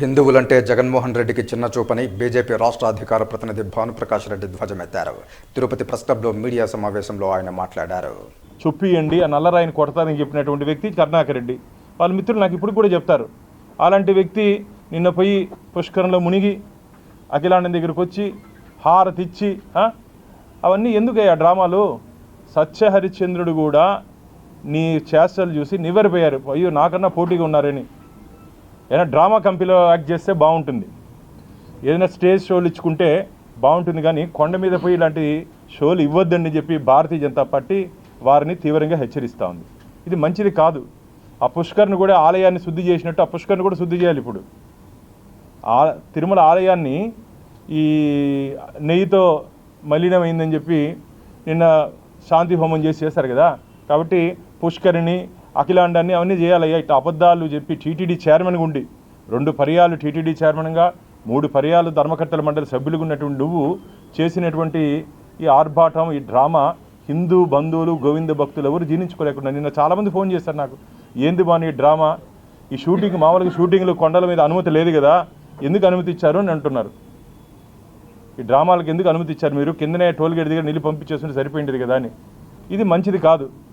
హిందువులంటే జగన్మోహన్ రెడ్డికి చిన్న చూపని బీజేపీ రాష్ట్ర అధికార ప్రతినిధి భానుప్రకాష్ రెడ్డి ధ్వజమెత్తారు. తిరుపతి ప్రెస్ క్లబ్లో మీడియా సమావేశంలో ఆయన మాట్లాడారు. చొప్పియండి ఆ నల్లరాయిని కొడతారని చెప్పినటువంటి వ్యక్తి కరుణాకర్ రెడ్డి. వాళ్ళ మిత్రులు నాకు ఇప్పుడు కూడా చెప్తారు. అలాంటి వ్యక్తి నిన్న పోయి పుష్కరంలో మునిగి అఖిలాండం దగ్గరికి వచ్చి హారతిచ్చి అవన్నీ ఎందుకు ఆ డ్రామాలు? సత్యహరిశ్చంద్రుడు కూడా నీ చేష్టలు చూసి నివ్వరిపోయారు. అయ్యో నాకన్నా పోటీగా ఉన్నారని. ఏదైనా డ్రామా కంపెనీలో యాక్ట్ చేస్తే బాగుంటుంది. ఏదైనా స్టేజ్ షోలు ఇచ్చుకుంటే బాగుంటుంది కానీ కొండ మీద పోయి ఇలాంటి షోలు ఇవ్వద్దని చెప్పి భారతీయ జనతా పార్టీ వారిని తీవ్రంగా హెచ్చరిస్తూ ఉంది. ఇది మంచిది కాదు. ఆ పుష్కర్ని కూడా ఆలయాన్ని శుద్ధి చేసినట్టు ఆ పుష్కర్ని కూడా శుద్ధి చేయాలి ఇప్పుడు. ఆ తిరుమల ఆలయాన్ని ఈ నెయ్యితో మలినమైందని చెప్పి నిన్న శాంతి హోమం చేసి చేశారు కదా. కాబట్టి పుష్కరిణి అఖిలాండాన్ని అవన్నీ చేయాలయ్యా ఇట్లా అబద్ధాలు చెప్పి టీటీడీ చైర్మన్గా ఉండి రెండు పర్యాలు టీటీడీ చైర్మన్గా మూడు పర్యాలు ధర్మకర్తల మండలి సభ్యులుగా ఉన్నటువంటి నువ్వు చేసినటువంటి ఈ ఆర్భాటం ఈ డ్రామా హిందూ బంధువులు గోవింద భక్తులు ఎవరు జీర్ణించుకోలేకుండా నిన్న చాలామంది ఫోన్ చేశారు నాకు. ఏంది బాని ఈ డ్రామా? ఈ షూటింగ్ మామూలుగా షూటింగ్లు కొండల మీద అనుమతి లేదు కదా ఎందుకు అనుమతి ఇచ్చారు అని అంటున్నారు. ఈ డ్రామాలకు ఎందుకు అనుమతి ఇచ్చారు మీరు? కిందనే టోల్గేట్ దగ్గర నీళ్ళు పంపించేస్తుంటే సరిపోయింది కదా అని. ఇది మంచిది కాదు.